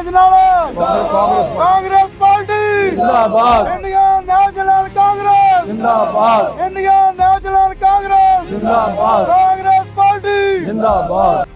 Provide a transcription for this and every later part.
Ajnala Congress party. Zindabad. Indian National Congress. Zindabad. Indian National Congress. Zindabad. Congress party. Zindabad.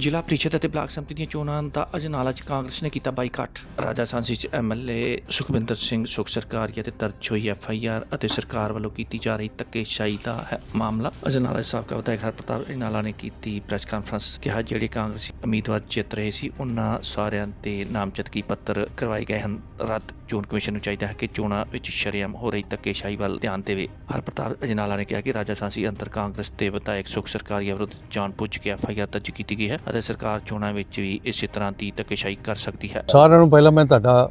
Zila Parishad ਅਤੇ block ਸੰਮਤੀ ਦੀਆਂ ਚੋਣਾਂ ਦਾ ਅਜਨਾਲਾ 'ਚ ਕਾਂਗਰਸ ਨੇ ਕੀਤਾ ਬਾਈਕਾਟ। ਰਾਜਾ ਸਾਂਸੀ 'ਚ ਐਮਐਲਏ ਸੁਖਵਿੰਦਰ ਸਿੰਘ ਸੁਖ ਸਰਕਾਰੀਆ ਤੇ ਦਰਜ ਹੋਈ ਐਫਆਈਆਰ ਅਤੇ ਸਰਕਾਰ ਵੱਲੋਂ ਕੀਤੀ ਜਾ ਰਹੀ ਧੱਕੇਸ਼ਾਹੀ ਦਾ ਹੈ ਮਾਮਲਾ। ਅਜਨਾਲਾ ਸਾਬਕਾ ਵਿਧਾਇਕ ਹਰਪ੍ਰਤਾਪ ਅਜਨਾਲਾ ਨੇ ਕੀਤੀ ਪ੍ਰੈਸ ਕਾਨਫਰੰਸ, ਕਿਹਾ ਜਿਹੜੇ ਕਾਂਗਰਸੀ ਉਮੀਦਵਾਰ ਜਿੱਤ ਰਹੇ ਸੀ ਉਹਨਾਂ ਸਾਰਿਆਂ ਦੇ ਨਾਮਜ਼ਦਗੀ ਪੱਤਰ ਕਰਵਾਏ ਗਏ ਹਨ। ਰੱਦ ਚੋਣ ਕਮਿਸ਼ਨ ਨੂੰ ਚਾਹੀਦਾ ਹੈ ਕਿ ਚੋਣਾਂ ਵਿੱਚ ਸ਼ਰੇਆਮ ਹੋ ਰਹੀ ਧੱਕੇਸ਼ਾਹੀ ਵੱਲ ਧਿਆਨ ਦੇਵੇ। ਹਰਪ੍ਰਤਾਪ ਅਜਨਾਲਾ ਨੇ ਕਿਹਾ ਕਿ ਰਾਜਾ ਸਾਂਸੀ ਅੰਤਰ ਕਾਂਗਰਸ ਦੇ ਵਿਧਾਇਕ ਸੁਖ ਸਰਕਾਰੀਆ ਵਿਰੁੱਧ ਜਾਣਬੁੱਝ ਕੇ ਐਫਆਈਆਰ ਦਰਜ ਕੀਤੀ ਗਈ ਹੈ। ਅਤੇ ਸਰਕਾਰ ਚੋਣਾਂ ਵਿੱਚ ਵੀ ਇਸੇ ਤਰ੍ਹਾਂ ਦੀ ਧੱਕੇਸ਼ਾਹੀ ਕਰ ਸਕਦੀ ਹੈ। ਸਾਰਿਆਂ ਨੂੰ ਪਹਿਲਾਂ ਮੈਂ ਤੁਹਾਡਾ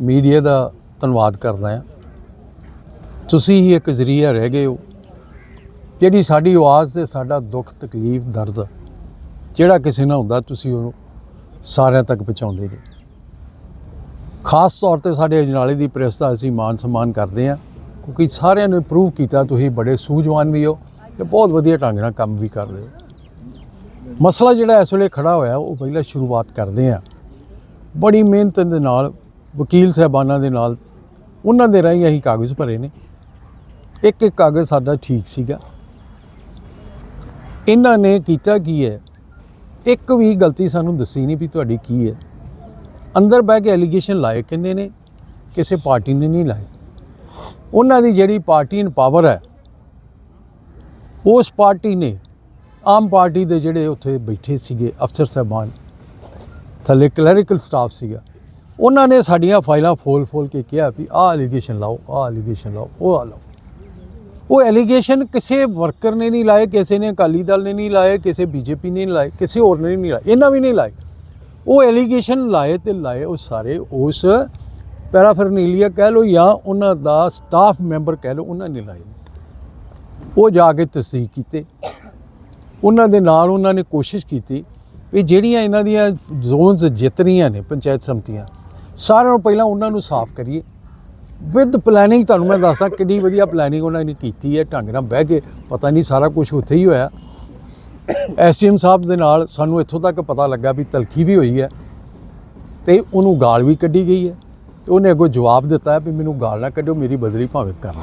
ਮੀਡੀਆ ਦਾ ਧੰਨਵਾਦ ਕਰਦਾ ਹਾਂ। ਤੁਸੀਂ ਹੀ ਇੱਕ ਜ਼ਰੀਆ ਰਹਿ ਗਏ ਹੋ, ਜਿਹੜੀ ਸਾਡੀ ਆਵਾਜ਼ ਤੇ ਸਾਡਾ ਦੁੱਖ, ਤਕਲੀਫ, ਦਰਦ, ਜਿਹੜਾ ਕਿਸੇ ਨਾਲ ਹੁੰਦਾ, ਤੁਸੀਂ ਉਹਨੂੰ ਸਾਰਿਆਂ ਤੱਕ ਪਹੁੰਚਾਉਂਦੇ ਨੇ ਖਾਸ ਤੌਰ ਤੇ ਸਾਡੇ ਅਜਨਾਲੇ ਦੀ ਪ੍ਰੈਸ ਦਾ ਅਸੀਂ ਮਾਨ ਸਨਮਾਨ ਕਰਦੇ ਹਾਂ, ਕਿਉਂਕਿ ਸਾਰਿਆਂ ਨੇ ਪ੍ਰੂਵ ਕੀਤਾ, ਤੁਸੀਂ ਬੜੇ ਸੂਝਵਾਨ ਵੀ ਹੋ ਤੇ ਬਹੁਤ ਵਧੀਆ ਢੰਗ ਨਾਲ ਕੰਮ ਵੀ ਕਰਦੇ ਹੋ। ਮਸਲਾ ਜਿਹੜਾ ਇਸ ਵੇਲੇ ਖੜਾ ਹੋਇਆ, ਉਹ ਪਹਿਲਾਂ ਸ਼ੁਰੂਆਤ ਕਰਦੇ ਆ ਬੜੀ ਮਿਹਨਤ ਦੇ ਨਾਲ, ਵਕੀਲ ਸਾਹਿਬਾਨਾਂ ਦੇ ਨਾਲ, ਉਹਨਾਂ ਦੇ ਰਾਹੀਂ ਅਸੀਂ ਕਾਗਜ਼ ਭਰੇ ਨੇ। ਇੱਕ ਇੱਕ ਕਾਗਜ਼ ਸਾਡਾ ਠੀਕ ਸੀਗਾ। ਇਹਨਾਂ ਨੇ ਕੀਤਾ ਕੀ ਹੈ? ਇੱਕ ਵੀ ਗਲਤੀ ਸਾਨੂੰ ਦੱਸੀ ਨਹੀਂ ਵੀ ਤੁਹਾਡੀ ਕੀ ਹੈ। ਅੰਦਰ ਬਹਿ ਕੇ ਐਲੀਗੇਸ਼ਨ ਲਾਏ ਕਿੰਨੇ ਨੇ, ਕਿਸੇ ਪਾਰਟੀ ਨੇ ਨਹੀਂ ਲਾਏ। ਉਹਨਾਂ ਦੀ ਜਿਹੜੀ ਪਾਰਟੀ ਇਨ ਪਾਵਰ ਹੈ, ਉਸ ਪਾਰਟੀ ਨੇ ਆਮ ਪਾਰਟੀ ਦੇ ਜਿਹੜੇ ਉੱਥੇ ਬੈਠੇ ਸੀਗੇ, ਅਫਸਰ ਸਾਹਿਬਾਨ, ਥੱਲੇ ਕਲੈਰੀਕਲ ਸਟਾਫ ਸੀਗਾ, ਉਹਨਾਂ ਨੇ ਸਾਡੀਆਂ ਫਾਈਲਾਂ ਫੋਲ ਫੋਲ ਕੇ ਕਿਹਾ ਵੀ ਆਹ ਐਲੀਗੇਸ਼ਨ ਲਾਓ, ਆਹ ਐਲੀਗੇਸ਼ਨ ਲਾਓ, ਉਹ ਆ ਲਾਓ। ਉਹ ਐਲੀਗੇਸ਼ਨ ਕਿਸੇ ਵਰਕਰ ਨੇ ਨਹੀਂ ਲਾਏ, ਕਿਸੇ ਨੇ ਅਕਾਲੀ ਦਲ ਨੇ ਨਹੀਂ ਲਾਏ, ਕਿਸੇ ਬੀਜੇਪੀ ਨੇ ਨਹੀਂ ਲਾਏ, ਕਿਸੇ ਹੋਰ ਨੇ ਨਹੀਂ ਲਾਏ, ਇਹਨਾਂ ਵੀ ਨਹੀਂ ਲਾਏ। ਉਹ ਐਲੀਗੇਸ਼ਨ ਲਾਏ ਤੇ ਲਾਏ ਉਹ ਸਾਰੇ ਉਸ ਪੈਰਾਫਰਨੀਲੀਆ ਕਹਿ ਲਓ ਜਾਂ ਉਹਨਾਂ ਦਾ ਸਟਾਫ ਮੈਂਬਰ ਕਹਿ ਲਓ, ਉਹਨਾਂ ਨੇ ਲਾਏ ਉਹ ਜਾ ਕੇ ਤਸਦੀਕ ਕੀਤੇ। ਉਹਨਾਂ ਦੇ ਨਾਲ ਉਹਨਾਂ ਨੇ ਕੋਸ਼ਿਸ਼ ਕੀਤੀ ਵੀ ਜਿਹੜੀਆਂ ਇਹਨਾਂ ਦੀਆਂ ਜ਼ੋਨਸ ਜਿੱਤ ਰਹੀਆਂ ਨੇ, ਪੰਚਾਇਤ ਸਮਿਤੀਆਂ, ਸਾਰਿਆਂ ਨੂੰ ਪਹਿਲਾਂ ਉਹਨਾਂ ਨੂੰ ਸਾਫ਼ ਕਰੀਏ। ਵਿਦ ਪਲੈਨਿੰਗ ਤੁਹਾਨੂੰ ਮੈਂ ਦੱਸਦਾ ਕਿੰਨੀ ਵਧੀਆ ਪਲੈਨਿੰਗ ਉਹਨਾਂ ਨੇ ਕੀਤੀ ਹੈ, ਢੰਗ ਨਾਲ ਬਹਿ ਕੇ ਪਤਾ ਨਹੀਂ ਸਾਰਾ ਕੁਝ ਉੱਥੇ ਹੀ ਹੋਇਆ। ਐਸਟੀਐਮ ਸਾਹਿਬ ਦੇ ਨਾਲ ਸਾਨੂੰ ਇੱਥੋਂ ਤੱਕ ਪਤਾ ਲੱਗਾ ਵੀ ਤਲਖੀ ਵੀ ਹੋਈ ਹੈ ਤੇ ਉਹਨੂੰ ਗਾਲ ਵੀ ਕੱਢੀ ਗਈ ਹੈ ਤੇ ਉਹਨੇ ਅੱਗੋਂ ਜਵਾਬ ਦਿੱਤਾ ਵੀ ਮੈਨੂੰ ਗਾਲ ਨਾ ਕੱਢੋ ਮੇਰੀ ਬਦਲੀ ਭਾਵੇਂ ਕਰ।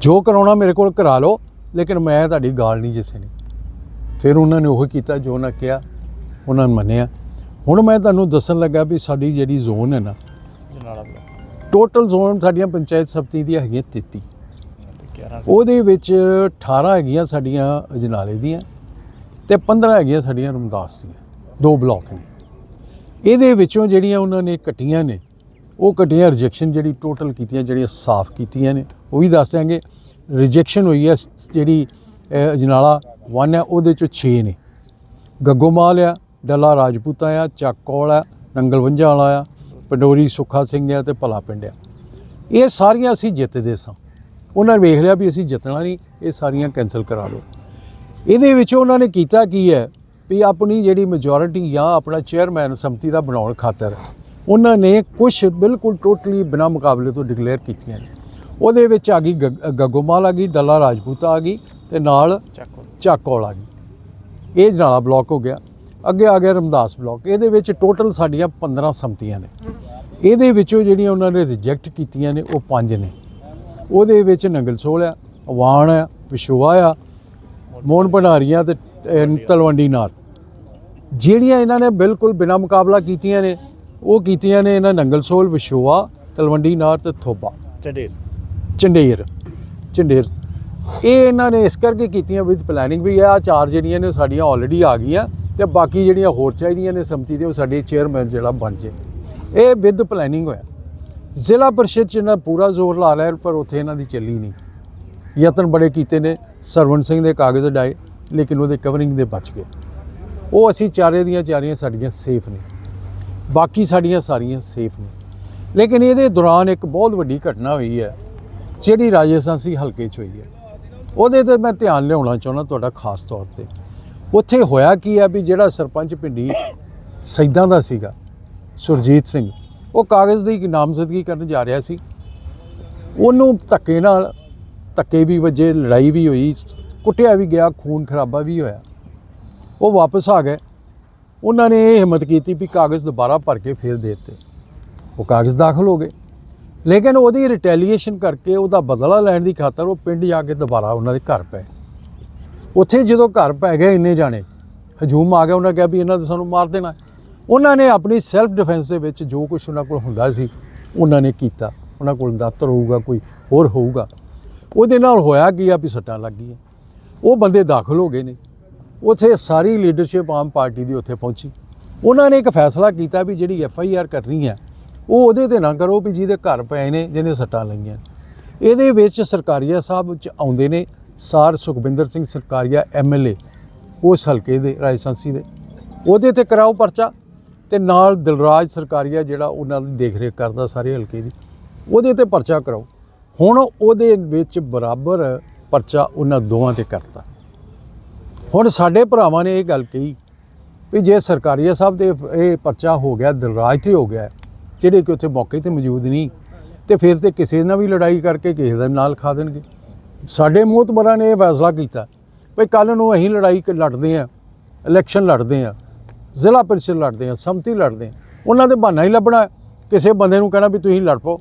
ਜੋ ਕਰਾਉਣਾ ਮੇਰੇ ਕੋਲ ਕਰਾ ਲਓ। ਲੇਕਿਨ ਮੈਂ ਤੁਹਾਡੀ ਗਾਲ ਨਹੀਂ ਜਿਸੇ ਨੇ ਫਿਰ ਉਹਨਾਂ ਨੇ ਉਹ ਕੀਤਾ ਜੋ ਉਹਨਾਂ ਕਿਹਾ ਉਹਨਾਂ ਨੇ ਮੰਨਿਆ। ਹੁਣ ਮੈਂ ਤੁਹਾਨੂੰ ਦੱਸਣ ਲੱਗਾ ਵੀ ਸਾਡੀ ਜਿਹੜੀ ਜ਼ੋਨ ਹੈ ਨਾ ਟੋਟਲ ਜ਼ੋਨ ਸਾਡੀਆਂ ਪੰਚਾਇਤ ਸਬਤੀ ਦੀਆਂ ਹੈਗੀਆਂ 33 ਉਹਦੇ ਵਿੱਚ 18 ਹੈਗੀਆਂ ਸਾਡੀਆਂ ਅਜਨਾਲੇ ਦੀਆਂ ਤੇ 15 ਹੈਗੀਆਂ ਸਾਡੀਆਂ ਰਮਦਾਸ ਦੀਆਂ। ਦੋ ਬਲਾਕ ਨੇ। ਇਹਦੇ ਵਿੱਚੋਂ ਜਿਹੜੀਆਂ ਉਹਨਾਂ ਨੇ ਕੱਟੀਆਂ ਨੇ ਉਹ ਕੱਟੀਆਂ ਰਿਜੈਕਸ਼ਨ ਜਿਹੜੀ ਟੋਟਲ ਕੀਤੀਆਂ ਜਿਹੜੀਆਂ ਸਾਫ਼ ਕੀਤੀਆਂ ਨੇ ਉਹ ਵੀ ਦੱਸ ਦਿਆਂਗੇ। ਰਿਜੈਕਸ਼ਨ ਹੋਈ ਹੈ ਜਿਹੜੀ ਅਜਨਾਲਾ 1 ਹੈ, ਉਹਦੇ ਚੋਂ 6 ਨੇ। ਗੱਗੋਮਾਲ ਆ, ਡੱਲਾ ਰਾਜਪੂਤਾ ਆ, ਚੱਕੌਲ ਆ ਨੰਗਲਵੰਜਾ ਵਾਲਾ ਆ, ਪੰਡੋਰੀ ਸੁੱਖਾ ਸਿੰਘ ਆ ਤੇ ਭਲਾ ਪਿੰਡ ਆ। ਇਹ ਸਾਰੀਆਂ ਅਸੀਂ ਜਿੱਤਦੇ ਸਾਂ। ਉਹਨਾਂ ਨੇ ਵੇਖ ਲਿਆ ਵੀ ਅਸੀਂ ਜਿੱਤਣਾ ਨਹੀਂ, ਇਹ ਸਾਰੀਆਂ ਕੈਨਸਲ ਕਰਾ ਲਓ। ਇਹਦੇ ਵਿੱਚ ਉਹਨਾਂ ਨੇ ਕੀਤਾ ਕੀ ਹੈ ਵੀ ਆਪਣੀ ਜਿਹੜੀ ਮੈਜੋਰਿਟੀ ਜਾਂ ਆਪਣਾ ਚੇਅਰਮੈਨ ਸੰਮਤੀ ਦਾ ਬਣਾਉਣ ਖਾਤਰ ਉਹਨਾਂ ਨੇ ਕੁਝ ਬਿਲਕੁਲ ਟੋਟਲੀ ਬਿਨਾਂ ਮੁਕਾਬਲੇ ਤੋਂ ਡਿਕਲੇਅਰ ਕੀਤੀਆਂ ਨੇ। ਉਹਦੇ ਵਿੱਚ ਆ ਗਈ ਗੱਗ- ਗੱਗੋਮਾਲ ਆ ਗਈ ਡੱਲਾ ਰਾਜਪੂਤਾ ਆ ਗਈ ਤੇ ਨਾਲ ਚੱਕੌਲ। ਆ ਗਈ। ਇਹ ਜਨਾਲਾ ਬਲਾਕ ਹੋ ਗਿਆ। ਅੱਗੇ ਆ ਗਿਆ ਰਮਦਾਸ ਬਲਾਕ। ਇਹਦੇ ਵਿੱਚ ਟੋਟਲ ਸਾਡੀਆਂ 15 ਸੰਮਤੀਆਂ ਨੇ। ਇਹਦੇ ਵਿੱਚੋਂ ਜਿਹੜੀਆਂ ਉਹਨਾਂ ਨੇ ਰਿਜੈਕਟ ਕੀਤੀਆਂ ਨੇ ਉਹ ਪੰਜ ਨੇ। ਉਹਦੇ ਵਿੱਚ ਨੰਗਲਸੋਲ ਆ ਅਵਾਨ ਆ ਵਿਸ਼ੋਆ ਆ ਮੋਹਨ ਭੰਡਾਰੀਆਂ ਤੇ ਤਲਵੰਡੀ ਨਾਰ। ਜਿਹੜੀਆਂ ਇਹਨਾਂ ਨੇ ਬਿਲਕੁਲ ਬਿਨਾਂ ਮੁਕਾਬਲਾ ਕੀਤੀਆਂ ਨੇ ਉਹ ਕੀਤੀਆਂ ਨੇ ਇਹਨਾਂ ਨੰਗਲਸੋਲ ਵਿਸ਼ੋਆ ਤਲਵੰਡੀ ਨਾਰ ਤੇ ਥੋਬਾ। ਚੰਡੇਰ ਚੰਡੇਰ ਚੰਡੇਰ ਇਹ ਇਹਨਾਂ ਨੇ ਇਸ ਕਰਕੇ ਕੀਤੀਆਂ ਵਿਦ ਪਲੈਨਿੰਗ ਵੀ ਆ ਚਾਰ ਜਿਹੜੀਆਂ ਨੇ ਸਾਡੀਆਂ ਆਲਰੇਡੀ ਆ ਗਈਆਂ ਤੇ ਬਾਕੀ ਜਿਹੜੀਆਂ ਹੋਰ ਚਾਹੀਦੀਆਂ ਨੇ ਸਮਤੀ ਦੇ ਉਹ ਸਾਡੇ ਚੇਅਰਮੈਨ ਜਿਹੜਾ ਬਣ ਜੇ। ਇਹ ਵਿਦ ਪਲੈਨਿੰਗ ਹੋਇਆ। ਜ਼ਿਲ੍ਹਾ ਪਰਿਸ਼ਦ ਚ ਇਹਨਾਂ ਪੂਰਾ ਜ਼ੋਰ ਲਾ ਲਿਆ, ਪਰ ਉੱਥੇ ਇਹਨਾਂ ਦੀ ਚੱਲੀ ਨਹੀਂ। ਯਤਨ ਬੜੇ ਕੀਤੇ ਨੇ, ਸਰਵਣ ਸਿੰਘ ਦੇ ਕਾਗਜ਼ ਡਾਏ, ਲੇਕਿਨ ਉਹਦੇ ਕਵਰਿੰਗ ਦੇ ਬਚ ਗਏ। ਉਹ ਅਸੀਂ ਚਾਰੇ ਦੀਆਂ ਚਾਰੀਆਂ ਸਾਡੀਆਂ ਸੇਫ ਨੇ। ਬਾਕੀ ਸਾਡੀਆਂ ਸਾਰੀਆਂ ਸੇਫ ਨੇ। ਲੇਕਿਨ ਇਹਦੇ ਦੌਰਾਨ ਇੱਕ ਬਹੁਤ ਵੱਡੀ ਘਟਨਾ ਹੋਈ ਹੈ। ਜਿਹੜੀ ਰਾਜਸਥਾਨੀ ਹਲਕੇ 'ਚ ਹੋਈ ਹੈ। ਉਹਦੇ ਤੇ ਮੈਂ ਧਿਆਨ ਲਿਆਉਣਾ ਚਾਹੁੰਦਾ ਤੁਹਾਡਾ ਖਾਸ ਤੌਰ ਤੇ। ਉੱਥੇ ਹੋਇਆ ਕੀ ਆ ਵੀ ਜਿਹੜਾ ਸਰਪੰਚ ਪਿੰਡੀ ਸੈਦਾਂ ਦਾ ਸੀਗਾ, ਸੁਰਜੀਤ ਸਿੰਘ, ਉਹ ਕਾਗਜ਼ ਦੀ ਨਾਮਜ਼ਦਗੀ ਕਰਨ ਜਾ ਰਿਹਾ ਸੀ। ਉਹਨੂੰ ਧੱਕੇ ਨਾਲ ਧੱਕੇ ਵੀ ਵੱਜੇ, ਲੜਾਈ ਵੀ ਹੋਈ, ਕੁੱਟਿਆ ਵੀ ਗਿਆ, ਖੂਨ ਖਰਾਬਾ ਵੀ ਹੋਇਆ। ਉਹ ਵਾਪਸ ਆ ਗਏ। ਉਹਨਾਂ ਨੇ ਇਹ ਹਿੰਮਤ ਕੀਤੀ ਵੀ ਕਾਗਜ਼ ਦੁਬਾਰਾ ਭਰ ਕੇ ਫੇਰ ਦੇ ਦਿੱਤੇ। ਉਹ ਕਾਗਜ਼ ਦਾਖਲ ਹੋ ਗਏ। ਲੇਕਿਨ ਉਹਦੀ ਰਿਟੈਲੀਏਸ਼ਨ ਕਰਕੇ ਉਹਦਾ ਬਦਲਾ ਲੈਣ ਦੀ ਖਾਤਰ ਉਹ ਪਿੰਡ ਜਾ ਕੇ ਦੁਬਾਰਾ ਉਹਨਾਂ ਦੇ ਘਰ ਪਏ। ਉੱਥੇ ਜਦੋਂ ਘਰ ਪੈ ਗਏ ਇੰਨੇ ਜਾਣੇ, ਹਜੂਮ ਆ ਗਿਆ, ਉਹਨਾਂ ਕਿਹਾ ਵੀ ਇਹਨਾਂ ਨੇ ਸਾਨੂੰ ਮਾਰ ਦੇਣਾ। ਉਹਨਾਂ ਨੇ ਆਪਣੀ ਸੈਲਫ ਡਿਫੈਂਸ ਦੇ ਵਿੱਚ ਜੋ ਕੁਝ ਉਹਨਾਂ ਕੋਲ ਹੁੰਦਾ ਸੀ, ਉਹਨਾਂ ਨੇ ਕੀਤਾ। ਉਹਨਾਂ ਕੋਲ ਦਾਤਰ ਹੋਊਗਾ ਕੋਈ ਹੋਰ ਹੋਊਗਾ। ਉਹਦੇ ਨਾਲ ਹੋਇਆ ਕੀ ਆ ਵੀ ਸੱਟਾਂ ਲੱਗ ਗਈਆਂ। ਉਹ ਬੰਦੇ ਦਾਖਲ ਹੋ ਗਏ ਨੇ। ਉੱਥੇ ਸਾਰੀ ਲੀਡਰਸ਼ਿਪ ਆਮ ਪਾਰਟੀ ਦੀ ਉੱਥੇ ਪਹੁੰਚੀ। ਉਹਨਾਂ ਨੇ ਇੱਕ ਫੈਸਲਾ ਕੀਤਾ ਵੀ ਜਿਹੜੀ ਐਫ ਆਈ ਆਰ ਕਰਨੀ ਹੈ ਉਹ ਉਹਦੇ ਤੇ ਨਾ ਕਰੋ ਵੀ ਜਿਹਦੇ ਘਰ ਪਏ ਨੇ, ਜਿਹਨੇ ਸੱਟਾਂ ਲਈਆਂ। ਇਹਦੇ ਵਿੱਚ ਸਰਕਾਰੀਆ ਸਾਹਿਬ ਵਿੱਚ ਆਉਂਦੇ ਨੇ, ਸਾਰ ਸੁਖਵਿੰਦਰ ਸਿੰਘ ਸਰਕਾਰੀਆ ਐਮਐਲਏ ਉਸ ਹਲਕੇ ਦੇ, ਰਾਜਸਥਾਨੀ ਦੇ। ਉਹਦੇ ਤੇ ਕਰਾਓ ਪਰਚਾ ਤੇ ਨਾਲ ਦਿਲਰਾਜ ਸਰਕਾਰੀਆ ਜਿਹੜਾ ਉਹਨਾਂ ਦੀ ਦੇਖਰੇਖ ਕਰਦਾ ਸਾਰੇ ਹਲਕੇ ਦੀ, ਉਹਦੇ ਤੇ ਪਰਚਾ ਕਰਾਓ। ਹੁਣ ਉਹਦੇ ਵਿੱਚ ਬਰਾਬਰ ਪਰਚਾ ਉਹਨਾਂ ਦੋਵਾਂ ਤੇ ਕਰਤਾ। ਹੁਣ ਸਾਡੇ ਭਰਾਵਾਂ ਨੇ ਇਹ ਗੱਲ ਕਹੀ ਵੀ ਜੇ ਸਰਕਾਰੀਆ ਸਾਹਿਬ ਤੇ ਇਹ ਪਰਚਾ ਹੋ ਗਿਆ, ਦਿਲਰਾਜ ਤੇ ਹੋ ਗਿਆ ਜਿਹੜੇ ਕਿ ਉੱਥੇ ਮੌਕੇ ਤੇ ਮੌਜੂਦ ਨਹੀਂ ਤੇ ਫਿਰ ਤੇ ਕਿਸੇ ਨਾਲ ਵੀ ਲੜਾਈ ਕਰਕੇ ਕਿਸੇ ਦੇ ਨਾਲ ਖਾ ਦੇਣਗੇ। ਸਾਡੇ ਮੋਤਬਰਾਂ ਨੇ ਇਹ ਫੈਸਲਾ ਕੀਤਾ ਵੀ ਕੱਲ ਨੂੰ ਅਸੀਂ ਲੜਾਈ ਲੜਦੇ ਆ ਇਲੈਕਸ਼ਨ ਲੜਦੇ ਆ ਜ਼ਿਲ੍ਹਾ ਪਰਿਸ਼ਦ ਲੜਦੇ ਆ ਸੰਮਤੀ ਲੜਦੇ ਆ ਉਹਨਾਂ ਦੇ ਬਹਾਨਾ ਹੀ ਲੱਭਣਾ ਕਿਸੇ ਬੰਦੇ ਨੂੰ ਕਹਿਣਾ ਵੀ ਤੁਸੀਂ ਲੜ ਪਓ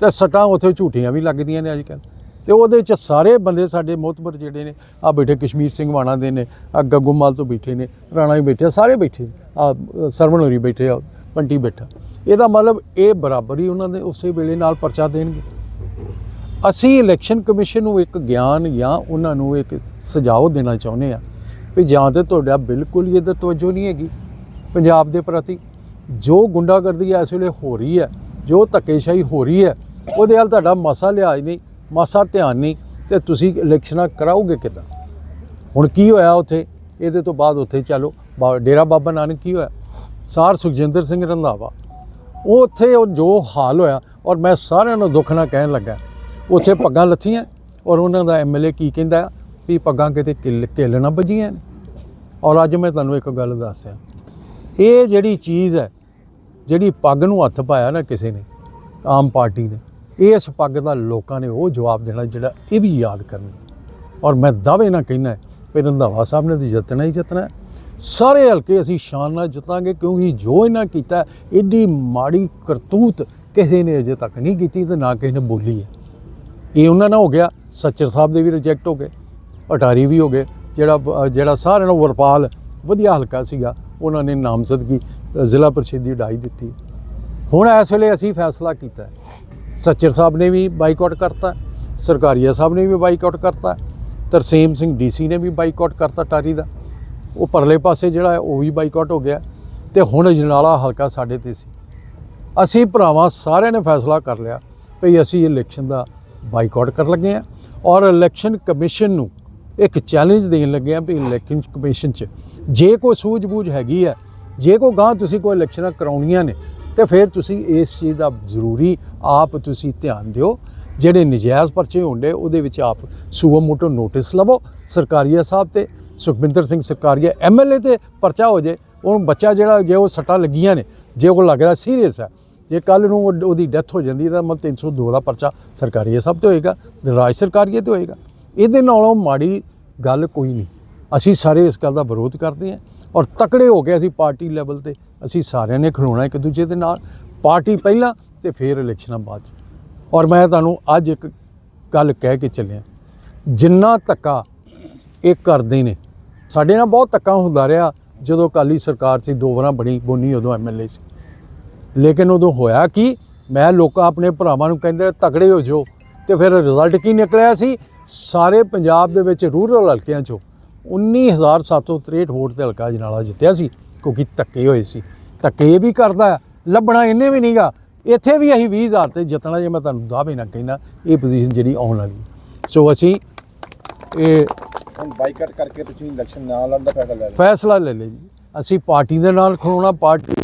ਤੇ ਸੱਟਾਂ ਉੱਥੇ ਝੂਠੀਆਂ ਵੀ ਲੱਗਦੀਆਂ ਨੇ ਅੱਜ ਕੱਲ੍ਹ ਤੇ ਉਹਦੇ ਚ ਸਾਰੇ ਬੰਦੇ ਸਾਡੇ ਮੋਤਬਰ ਜਿਹੜੇ ਨੇ ਆ ਬੈਠੇ ਕਸ਼ਮੀਰ ਸਿੰਘ ਵਾਣਾ ਦੇ ਨੇ ਆ ਗੱਗੂ ਮਾਲ ਤੋਂ ਬੈਠੇ ਨੇ ਰਾਣਾ ਵੀ ਬੈਠੇ ਆ, ਸਾਰੇ ਬੈਠੇ ਆ। ਸਰਵਣ ਹੋਰੀ ਬੈਠੇ ਆ ਪੰਟੀ ਬੈਠਾ। ਇਹਦਾ ਮਤਲਬ ਇਹ ਬਰਾਬਰੀ ਉਹਨਾਂ ਦੇ ਉਸੇ ਵੇਲੇ ਨਾਲ ਪਰਚਾ ਦੇਣਗੇ। ਅਸੀਂ ਇਲੈਕਸ਼ਨ ਕਮਿਸ਼ਨ ਨੂੰ ਇੱਕ ਗਿਆਨ ਜਾਂ ਉਹਨਾਂ ਨੂੰ ਇੱਕ ਸੁਝਾਅ ਦੇਣਾ ਚਾਹੁੰਦੇ ਆ ਵੀ ਜਾਂ ਤੇ ਤੁਹਾਡਾ ਬਿਲਕੁਲ ਹੀ ਇਹਦਾ ਤਵੱਜੋ ਨਹੀਂ ਹੈਗੀ ਪੰਜਾਬ ਦੇ ਪ੍ਰਤੀ। ਜੋ ਗੁੰਡਾਗਰਦੀ ਇਸ ਵੇਲੇ ਹੋ ਰਹੀ ਹੈ, ਜੋ ਧੱਕੇਸ਼ਾਹੀ ਹੋ ਰਹੀ ਹੈ, ਉਹਦੇ ਵੱਲ ਤੁਹਾਡਾ ਮਾਸਾ ਲਿਹਾਜ਼ ਨਹੀਂ, ਮਾਸਾ ਧਿਆਨ ਨਹੀਂ ਤੇ ਤੁਸੀਂ ਇਲੈਕਸ਼ਨਾਂ ਕਰਾਓਗੇ ਕਿੱਦਾਂ? ਹੁਣ ਕੀ ਹੋਇਆ ਉੱਥੇ? ਇਹਦੇ ਤੋਂ ਬਾਅਦ ਉੱਥੇ ਚਲੋ। ਬਾ- ਡੇਰਾ ਬਾਬਾ ਨਾਨਕ ਕੀ ਹੋਇਆ? ਸਾਰ ਸੁਖਜਿੰਦਰ ਸਿੰਘ ਰੰਧਾਵਾ ਉਹ ਉੱਥੇ ਉਹ ਜੋ ਹਾਲ ਹੋਇਆ ਔਰ ਮੈਂ ਸਾਰਿਆਂ ਨੂੰ ਦੁੱਖ ਨਾਲ ਕਹਿਣ ਲੱਗਾ, ਉੱਥੇ ਪੱਗਾਂ ਲੱਥੀਆਂ ਔਰ ਉਹਨਾਂ ਦਾ ਐਮਐਲਏ ਕੀ ਕਹਿੰਦਾ ਵੀ ਪੱਗਾਂ ਕਿਤੇ ਕਿੱਲ ਕਿੱਲ ਨਾ ਵੱਜੀਆਂ ਨੇ। ਔਰ ਅੱਜ ਮੈਂ ਤੁਹਾਨੂੰ ਇੱਕ ਗੱਲ ਦੱਸਿਆ ਇਹ ਜਿਹੜੀ ਚੀਜ਼ ਹੈ, ਜਿਹੜੀ ਪੱਗ ਨੂੰ ਹੱਥ ਪਾਇਆ ਨਾ ਕਿਸੇ ਨੇ, ਆਮ ਪਾਰਟੀ ਨੇ, ਇਸ ਪੱਗ ਦਾ ਲੋਕਾਂ ਨੇ ਉਹ ਜਵਾਬ ਦੇਣਾ ਜਿਹੜਾ ਇਹ ਵੀ ਯਾਦ ਕਰਨਾ। ਔਰ ਮੈਂ ਦਾਅਵੇ ਨਾਲ ਕਹਿਣਾ ਵੀ ਰੰਧਾਵਾ ਸਾਹਿਬ ਨੇ ਤਾਂ ਜਿੱਤਣਾ ਹੀ ਜਿੱਤਣਾ। ਸਾਰੇ ਹਲਕੇ ਅਸੀਂ ਸ਼ਾਨ ਨਾਲ ਜਿੱਤਾਂਗੇ ਕਿਉਂਕਿ ਜੋ ਇਹਨਾਂ ਕੀਤਾ ਏਡੀ ਮਾੜੀ ਕਰਤੂਤ ਕਿਸੇ ਨੇ ਅਜੇ ਤੱਕ ਨਹੀਂ ਕੀਤੀ ਤੇ ਨਾ ਕਿਸੇ ਨੇ ਬੋਲੀ ਹੈ। ਇਹ ਉਹਨਾਂ ਨਾਲ ਹੋ ਗਿਆ, ਸੱਚਰ ਸਾਹਿਬ ਦੇ ਵੀ ਰਿਜੈਕਟ ਹੋ ਗਏ, ਅਟਾਰੀ ਵੀ ਹੋ ਗਏ, ਜਿਹੜਾ ਜਿਹੜਾ ਸਾਰਿਆਂ ਨੂੰ ਵਰਪਾਲ ਵਧੀਆ ਹਲਕਾ ਸੀਗਾ, ਉਹਨਾਂ ਨੇ ਨਾਮਜ਼ਦਗੀ ਜ਼ਿਲ੍ਹਾ ਪ੍ਰੀਸ਼ਦ ਦੀ ਉਡਾਈ ਦਿੱਤੀ। ਹੁਣ ਇਸ ਵੇਲੇ ਅਸੀਂ ਫੈਸਲਾ ਕੀਤਾ ਸੱਚਰ ਸਾਹਿਬ ਨੇ ਵੀ ਬਾਈਕਾਟ ਕਰਤਾ, ਸਰਕਾਰੀਆ ਸਾਹਿਬ ਨੇ ਵੀ ਬਾਈਕਾਟ ਕਰਤਾ, ਤਰਸੇਮ ਸਿੰਘ ਡੀਸੀ ਨੇ ਵੀ ਬਾਈਕਾਟ ਕਰਤਾ ਟਾਰੀ ਦਾ। ਉਹ ਪਰਲੇ ਪਾਸੇ ਜਿਹੜਾ ਉਹ ਵੀ ਬਾਈਕਾਟ ਹੋ ਗਿਆ ਤੇ ਹੁਣ ਜਨਾਲਾ ਹਲਕਾ ਸਾਡੇ ਤੇ ਸੀ। ਅਸੀਂ ਭਰਾਵਾਂ ਸਾਰਿਆਂ ਨੇ ਫੈਸਲਾ ਕਰ ਲਿਆ ਵੀ ਅਸੀਂ ਇਲੈਕਸ਼ਨ ਦਾ ਬਾਈਕਾਟ ਕਰਨ ਲੱਗੇ ਹਾਂ ਔਰ ਇਲੈਕਸ਼ਨ ਕਮਿਸ਼ਨ ਨੂੰ ਇੱਕ ਚੈਲੰਜ ਦੇਣ ਲੱਗੇ ਹਾਂ ਵੀ ਇਲੈਕਸ਼ਨ ਕਮਿਸ਼ਨ 'ਚ ਜੇ ਕੋਈ ਸੂਝ-ਬੂਝ ਹੈਗੀ ਹੈ, ਜੇ ਕੋਈ ਗਾਂ ਤੁਸੀਂ ਕੋਈ ਇਲੈਕਸ਼ਨਾਂ ਕਰਾਉਣੀਆਂ ਨੇ, ਤੇ ਫਿਰ ਤੁਸੀਂ ਇਸ ਚੀਜ਼ ਦਾ ਜ਼ਰੂਰੀ ਆਪ ਤੁਸੀਂ ਧਿਆਨ ਦਿਓ। ਜਿਹੜੇ ਨਜਾਇਜ਼ ਪਰਚੇ ਹੁੰਦੇ ਉਹਦੇ ਵਿੱਚ ਆਪ ਸੂਓ ਮੋਟੋ ਨੋਟਿਸ ਲਵੋ ਸਰਕਾਰੀਆ ਸਾਹਿਬ ਤੇ ਸੁਖਬਿੰਦਰ ਸਿੰਘ ਸਰਕਾਰੀਆ ਐਮਐਲਏ ਤੇ ਪਰਚਾ ਹੋ ਜੇ ਉਹ ਬੱਚਾ ਜਿਹੜਾ ਜੇ ਉਹ ਸੱਟਾਂ ਲੱਗੀਆਂ ਨੇ, ਜੇ ਉਹ ਲੱਗਦਾ ਸੀਰੀਅਸ ਹੈ, ਜੇ ਕੱਲ ਨੂੰ ਉਹਦੀ ਡੈਥ ਹੋ ਜਾਂਦੀ ਤਾਂ ਮਤਲਬ 302 ਦਾ ਪਰਚਾ ਸਰਕਾਰੀ ਸਭ ਤੇ ਹੋਏਗਾ, ਰਾਜ ਸਰਕਾਰੀਏ ਤੇ ਹੋਏਗਾ। ਇਹਦੇ ਨਾਲੋਂ ਮਾੜੀ ਗੱਲ ਕੋਈ ਨਹੀਂ। ਅਸੀਂ ਸਾਰੇ ਇਸ ਗੱਲ ਦਾ ਵਿਰੋਧ ਕਰਦੇ ਹਾਂ ਔਰ ਤਕੜੇ ਹੋ ਕੇ ਅਸੀਂ ਪਾਰਟੀ ਲੈਵਲ ਤੇ ਅਸੀਂ ਸਾਰਿਆਂ ਨੇ ਖਲੋਣਾ ਇੱਕ ਦੂਜੇ ਦੇ ਨਾਲ, ਪਾਰਟੀ ਪਹਿਲਾਂ ਤੇ ਫਿਰ ਇਲੈਕਸ਼ਨਾਂ ਬਾਅਦ 'ਚ। ਔਰ ਮੈਂ ਤੁਹਾਨੂੰ ਅੱਜ ਇੱਕ ਗੱਲ ਕਹਿ ਕੇ ਚੱਲਿਆ। ਜਿੰਨਾ ਧੱਕਾ ਇਹ ਕਰਦੇ ਨੇ ਸਾਡੇ ਨਾਲ ਬਹੁਤ ਧੱਕਾ ਹੁੰਦਾ ਰਿਹਾ ਜਦੋਂ ਅਕਾਲੀ ਸਰਕਾਰ ਸੀ, ਦੋ ਵਾਰਾਂ ਬਣੀ ਬੋਨੀ ਉਦੋਂ ਐਮਐਲਏ ਸੀ। ਲੇਕਿਨ ਉਦੋਂ ਹੋਇਆ ਕੀ, ਮੈਂ ਲੋਕਾਂ ਆਪਣੇ ਭਰਾਵਾਂ ਨੂੰ ਕਹਿੰਦੇ ਤਕੜੇ ਹੋ ਜਾਓ। ਤੇ ਫਿਰ ਰਿਜ਼ਲਟ ਕੀ ਨਿਕਲਿਆ ਸੀ? ਸਾਰੇ ਪੰਜਾਬ ਦੇ ਵਿੱਚ ਰੂਰਲ ਹਲਕਿਆਂ ਚੋਂ 19763 ਵੋਟ ਤੇ ਹਲਕਾ ਜਨਾਲਾ ਜਿੱਤਿਆ ਸੀ, ਕਿਉਂਕਿ ਧੱਕੇ ਹੋਏ ਸੀ। ਧੱਕੇ ਇਹ ਵੀ ਕਰਦਾ, ਲੱਭਣਾ ਇਹਨੇ ਵੀ ਨਹੀਂਗਾ। ਇੱਥੇ ਵੀ ਅਸੀਂ 20000 ਤੇ ਜਿੱਤਣਾ, ਜੇ ਮੈਂ ਤੁਹਾਨੂੰ ਦਾਅਵੇ ਨਾਲ ਕਹਿਣਾ ਇਹ ਪੋਜੀਸ਼ਨ ਜਿਹੜੀ ਆਉਣ ਵਾਲੀ ਸੋ ਅਸੀਂ ਇਹ ਹੁਣ ਬਾਈਕਾਟ ਕਰਕੇ ਤੁਸੀਂ ਇਲੈਕਸ਼ਨ ਨਾ ਲੜਨ ਦਾ ਫੈਸਲਾ ਲੈ ਲਿਆ ਫੈਸਲਾ ਲੈ ਲਿਆ ਜੀ। ਅਸੀਂ ਪਾਰਟੀ ਦੇ ਨਾਲ ਖਲੋਣਾ ਪਾਰਟੀ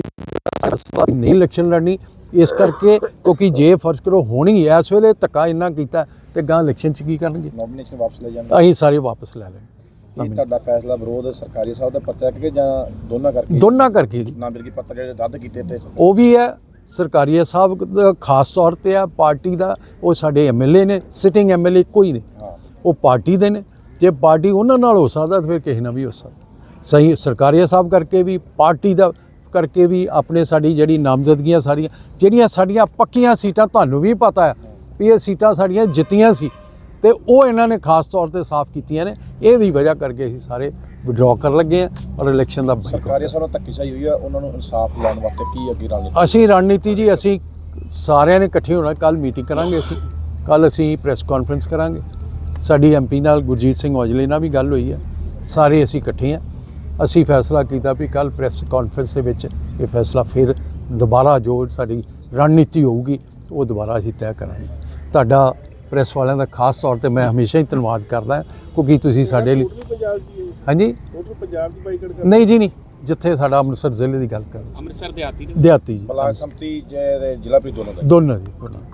ਨਹੀਂ ਇਲੈਕਸ਼ਨ ਲੜਨੀ। ਇਸ ਕਰਕੇ ਕਿਉਂਕਿ ਜੇ ਫਰਜ਼ ਕਰੋ ਹੋਣੀ ਹੈ, ਇਸ ਵੇਲੇ ਧੱਕਾ ਇੰਨਾ ਕੀਤਾ ਤੇ ਗਾਂ ਇਲੈਕਸ਼ਨ ਚ ਕੀ ਕਰਨਗੇ? ਨੋਮੀਨੇਸ਼ਨ ਵਾਪਸ ਲੈ ਜਾਣਾ ਅਸੀਂ ਸਾਰੇ ਵਾਪਸ ਲੈ ਲੈਣ। ਇਹ ਤੁਹਾਡਾ ਫੈਸਲਾ ਵਿਰੋਧ ਸਰਕਾਰੀ ਸਾਹਿਬ ਦਾ ਪਰਚਾ ਕਰਕੇ ਜਾਂ ਦੋਨਾਂ ਕਰਕੇ? ਦੋਨਾਂ ਕਰਕੇ ਜੀ। ਨਾਮਜ਼ਦਗੀ ਪੱਤਰ ਜਿਹੜੇ ਰੱਦ ਕੀਤੇ ਤੇ ਉਹ ਵੀ ਹੈ ਸਰਕਾਰੀਆ ਸਾਹਿਬ ਦਾ ਖਾਸ ਤੌਰ ਤੇ ਆ ਪਾਰਟੀ ਦਾ ਉਹ ਸਾਡੇ ਐਮਐਲਏ ਨੇ ਸਿਟਿੰਗ ਐਮਐਲਏ ਕੋਈ ਨਹੀਂ। ਉਹ ਪਾਰਟੀ ਦੇ ਨੇ। ਜੇ ਪਾਰਟੀ ਉਹਨਾਂ ਨਾਲ ਹੋ ਸਕਦਾ ਤਾਂ ਫਿਰ ਕਿਸੇ ਨਾਲ ਵੀ ਹੋ ਸਕਦਾ। ਸਹੀ ਸਰਕਾਰੀਆ ਸਾਹਿਬ ਕਰਕੇ ਵੀ ਪਾਰਟੀ ਦਾ ਕਰਕੇ ਵੀ ਆਪਣੇ ਸਾਡੀ ਜਿਹੜੀ ਨਾਮਜ਼ਦਗੀਆਂ ਸਾਰੀਆਂ ਜਿਹੜੀਆਂ ਸਾਡੀਆਂ ਪੱਕੀਆਂ ਸੀਟਾਂ ਤੁਹਾਨੂੰ ਵੀ ਪਤਾ ਹੈ ਵੀ ਇਹ ਸੀਟਾਂ ਸਾਡੀਆਂ ਜਿੱਤੀਆਂ ਸੀ ਤੇ ਉਹ ਇਹਨਾਂ ਨੇ ਖਾਸ ਤੌਰ ਤੇ ਸਾਫ਼ ਕੀਤੀਆਂ ਨੇ ਇਹਦੀ ਵਜ੍ਹਾ ਕਰਕੇ ਅਸੀਂ ਸਾਰੇ ਵਿਡਰਾਅ ਕਰਨ ਲੱਗੇ ਆ ਔਰ ਇਲੈਕਸ਼ਨ ਦਾ ਸਰਕਾਰੀ ਨੂੰ ਧੱਕੇਸ਼ਾਹੀ ਹੋਈ ਹੈ ਉਹਨਾਂ ਨੂੰ ਇਨਸਾਫ ਲੈਣ ਵਾਸਤੇ ਕੀ ਅੱਗੇ ਰਣਨੀਤੀ? ਅਸੀਂ ਰਣਨੀਤੀ ਜੀ ਅਸੀਂ ਸਾਰਿਆਂ ਨੇ ਇਕੱਠੇ ਹੋਣਾ ਕੱਲ ਮੀਟਿੰਗ ਕਰਾਂਗੇ ਅਸੀਂ ਕੱਲ ਅਸੀਂ ਪ੍ਰੈਸ ਕਾਨਫਰੰਸ ਕਰਾਂਗੇ। ਸਾਡੀ ਐਮਪੀ ਨਾਲ ਗੁਰਜੀਤ ਸਿੰਘ ਔਜਲੇ ਨਾਲ ਵੀ ਗੱਲ ਹੋਈ ਹੈ। ਸਾਰੇ ਅਸੀਂ ਇਕੱਠੇ ਹਾਂ। ਅਸੀਂ ਫੈਸਲਾ ਕੀਤਾ ਵੀ ਕੱਲ ਪ੍ਰੈਸ ਕਾਨਫਰੰਸ ਦੇ ਵਿੱਚ ਇਹ ਫੈਸਲਾ ਫਿਰ ਦੁਬਾਰਾ ਜੋ ਸਾਡੀ ਰਣਨੀਤੀ ਹੋਊਗੀ ਉਹ ਦੁਬਾਰਾ ਅਸੀਂ ਤੈਅ ਕਰਾਂਗੇ। ਤੁਹਾਡਾ ਪ੍ਰੈਸ ਵਾਲਿਆਂ ਦਾ ਖਾਸ ਤੌਰ ਤੇ ਮੈਂ ਹਮੇਸ਼ਾ ਹੀ ਧੰਨਵਾਦ ਕਰਦਾ ਹਾਂ, ਕਿਉਂਕਿ ਤੁਸੀਂ ਸਾਡੇ ਲਈ ਹਾਂਜੀ? ਪੰਜਾਬ ਦੀ ਬਾਈਕਾਟ ਕਰ ਨਹੀਂ ਜੀ ਨਹੀਂ। ਜਿੱਥੇ ਸਾਡਾ ਅੰਮ੍ਰਿਤਸਰ ਜ਼ਿਲ੍ਹੇ ਦੀ ਗੱਲ ਕਰ। ਅੰਮ੍ਰਿਤਸਰ ਦੇ। ਆਤੀ ਦਿਹਾਤੀ ਜੀ। ਬਲਾਕ ਸੰਮਤੀ ਜੇ ਜ਼ਿਲ੍ਹਾ ਪ੍ਰੀਤ ਦੋਨੋਂ ਦਾ ਦੋਨਾਂ ਦੀ।